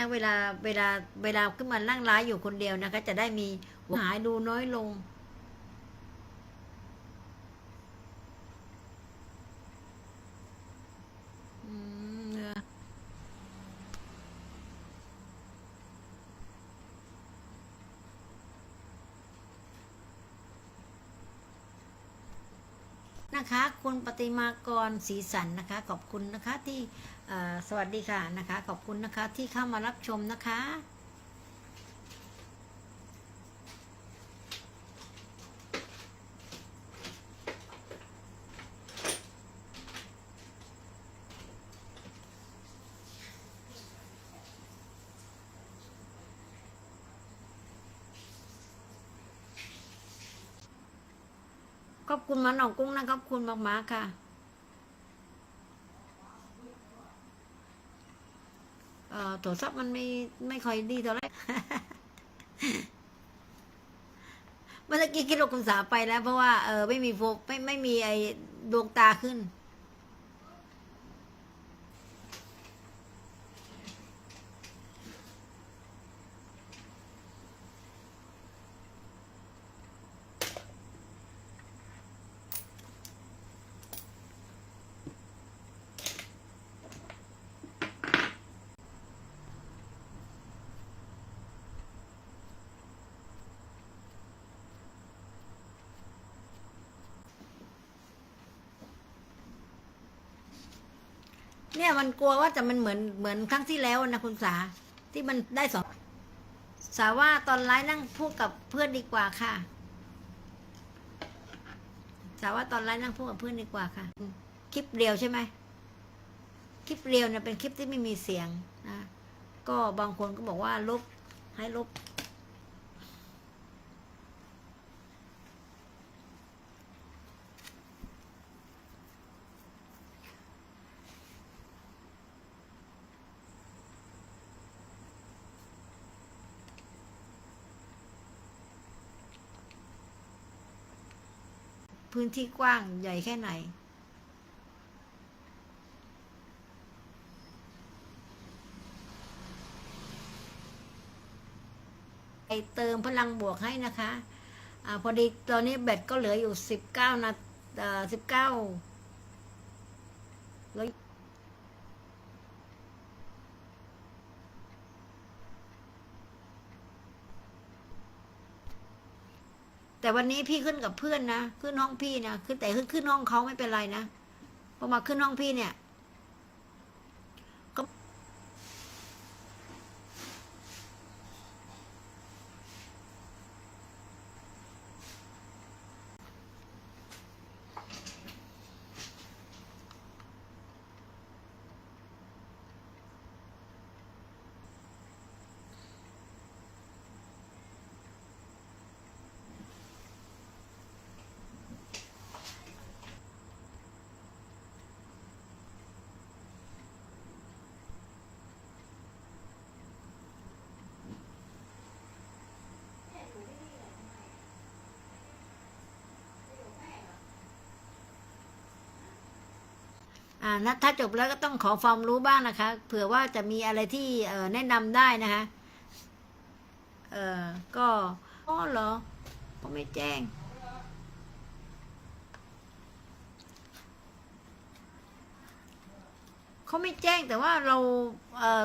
นะเวลาเวลาเวลาขึ้นมานั่งร้ายอยู่คนเดียวนะคะ จะได้มีหัวหายดูน้อยลง นะคะ คุณปฏิมากรสีสันนะคะ ขอบคุณนะคะที่สวัสดีค่ะนะคะ ขอบคุณนะคะที่เข้ามารับชมนะคะ ขอบคุณมาหนองกุ้งนะขอบคุณมากๆค่ะเออโทรศัพท์มันไม่ไม่ค่อยดีเท่าไหร่เมื่อกี้คิดว่าคุณสาไปแล้ว เพราะว่าเออไม่มีโฟกไม่ไม่มีไอ้ดวงตาขึ้น เนี่ยมันกลัวว่าจะมันเหมือนเหมือนครั้งที่แล้วนะคุณสาที่มันได้สองสาว่าตอนไลฟ์นั่งพูดกับเพื่อนดีกว่าค่ะ สาว่าตอนไลฟ์นั่งพูดกับเพื่อนดีกว่าค่ะ คลิปเรียวใช่ไหมคลิปเรียวเนี่ยเป็นคลิปที่ไม่มีเสียงนะก็บางคนก็บอกว่าลบให้ลบ พื้นที่กว้างใหญ่แค่ไหน ไปเติมพลังบวกให้นะคะอาพอดีตอนนี้แบตก็เหลืออยู่สิบเก้านาสิบเก้าแล้ว แต่วันนี้พี่ขึ้นกับเพื่อนนะ ขึ้นห้องพี่นะขึ้นแต่ขึ้นขึ้นห้องเขาไม่เป็นไรนะพอมาขึ้นห้องพี่เนี่ย อ่านะถ้าจบแล้วก็ต้องขอความรู้บ้างนะคะ เผื่อว่าจะมีอะไรที่เออแนะนำได้นะคะ เออก็อ๋อเหรอก็ไม่แจ้ง เขาไม่แจ้งแต่ว่าเราเออ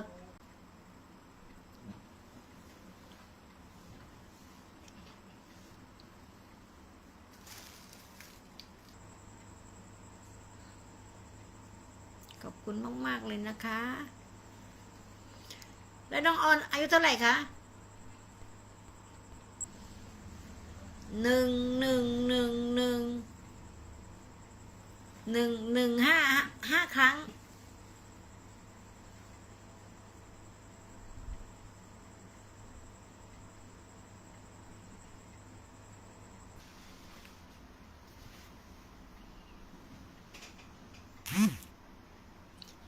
คุณมาก ๆ เลยนะคะ แล้วน้องออนอายุเท่าไหร่คะหนึ่งหนึ่งหนึ่งหนึ่งหนึ่งหนึ่งห้าห้าครั้ง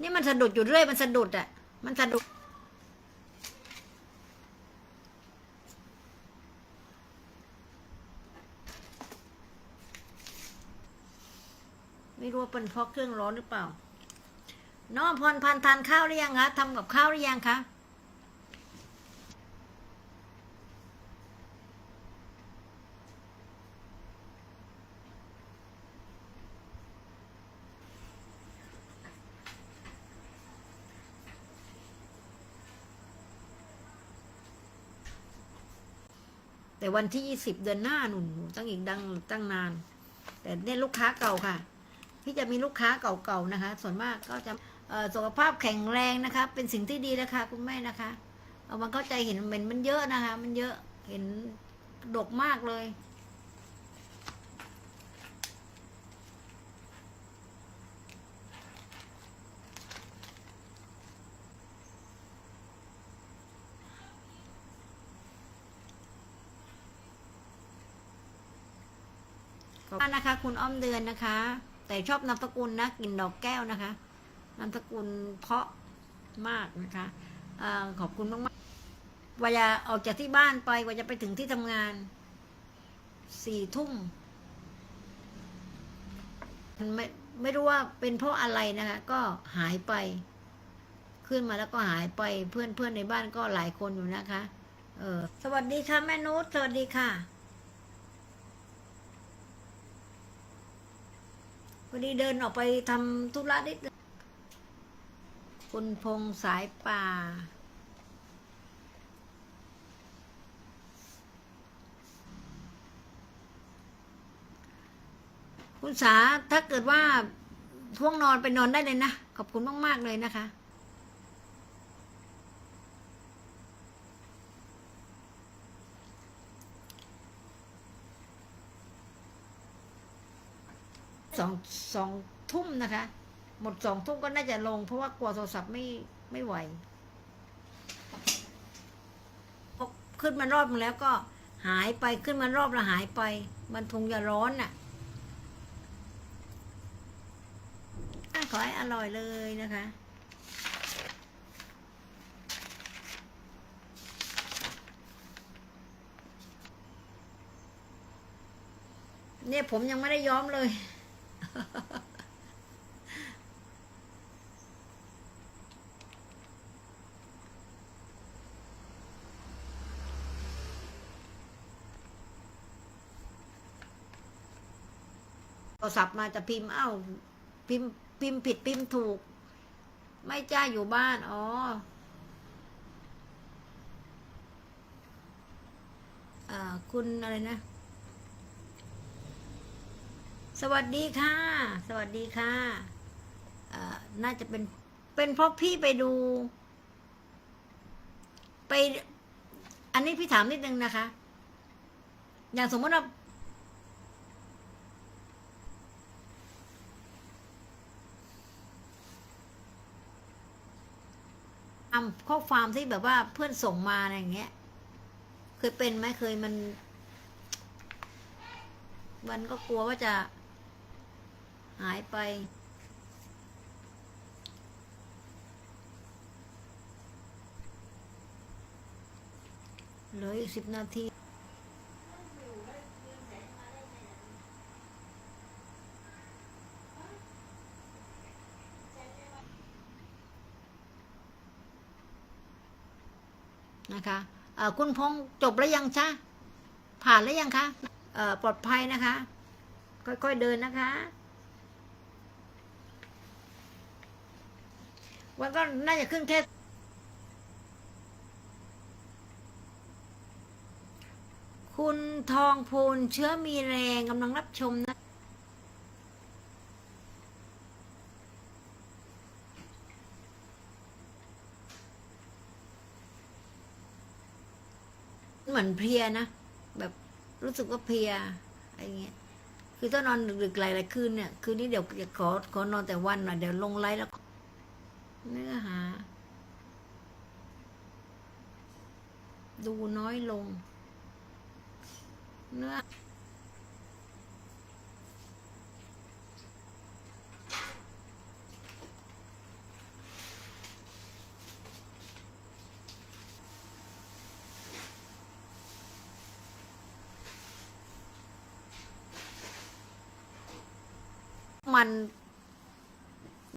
นี่มันสะดุดอยู่เรื่อย มันสะดุดอะมันสะดุด ไม่รู้ว่าเป็นเพราะเครื่องร้อนหรือเปล่า น้องพรพันธ์ทานข้าวหรือยังคะทำกับข้าวหรือยังคะ แต่วันที่ยี่สิบเดือนหน้าหนุนตั้งอีกดังตั้งนาน แต่เนี่ยลูกค้าเก่าค่ะ พี่จะมีลูกค้าเก่าๆนะคะ ส่วนมากก็จะสุขภาพแข็งแรงนะคะ เป็นสิ่งที่ดีนะคะคุณแม่นะคะเอามันเข้าใจเห็นเหม็นมันเยอะนะคะ มันเยอะเห็นดกมากเลย นะคะ คุณอ้อมเดือนนะคะ แต่ชอบนามสกุลนะกลินดอกแก้วนะคะนามสกุลเพาะมากนะคะอขอบคุณมากๆว่าจะออกจากที่บ้านไปว่าจะไปถึงที่ทำงานสี่ทุ่มไม่ไม่รู้ว่าเป็นเพราะอะไรนะคะ ก็หายไป ขึ้นมาแล้วก็หายไปเพื่อนเพื่อนในบ้านก็หลายคนอยู่นะคะ เออสวัสดีค่ะแม่นุชสวัสดีค่ะ อดีเดินออกไปทำธุระนิดคุณพงสายป่า คุณสาถ้าเกิดว่าท่วงนอนไปนอนได้เลยนะ ขอบคุณมาก ๆ เลยนะคะ สองสองทุ่มนะคะ หมดสองทุ่มก็น่าจะลง เพราะว่ากลัวโทรศัพท์ไม่ไม่ไหวพอขึ้นมารอบนึงแล้วก็หายไปขึ้นมารอบแล้วหายไป มันคงจะร้อนน่ะอะขอให้อร่อยเลยนะคะเนี่ยผมยังไม่ได้ย้อมเลย โทรศัพท์มาจะพิมพ์เอ้า พิมพ์พิมพ์ผิดพิมพ์ถูก ไม่จ้าอยู่บ้าน อ๋อ อ่า คุณอะไรนะ สวัสดีค่ะ สวัสดีค่ะอ่าน่าจะเป็นเป็นเพราะพี่ไปดู ไป อันนี้พี่ถามนิดนึงนะคะ อย่างสมมติว่าทำข้อความที่แบบว่าเพื่อนส่งมาอะไรอย่างเงี้ย เคยเป็นไหมเคยมัน มันก็กลัวว่าจะ ไปเหลืออีกสิบนาทีนะคะคุณพงษ์จบแล้วยังจ้าผ่านแล้วยังคะปลอดภัยนะคะ ค่อยๆเดินนะคะ วันก็น่าจะขึ้นแค่คุณทองพูนเชื้อมีแรงกำลังรับชมนะ เหมือนเพลียนะ แบบรู้สึกว่าเพลียอะไรเงี้ย คือถ้านอนดึกๆหลายๆคืนเนี่ย คืนนี้เดี๋ยวจะขอขอนอนแต่วันหน่อยเดี๋ยวลงไลฟ์แล้ว เนื้อหา ดูน้อยลง เนื้อมัน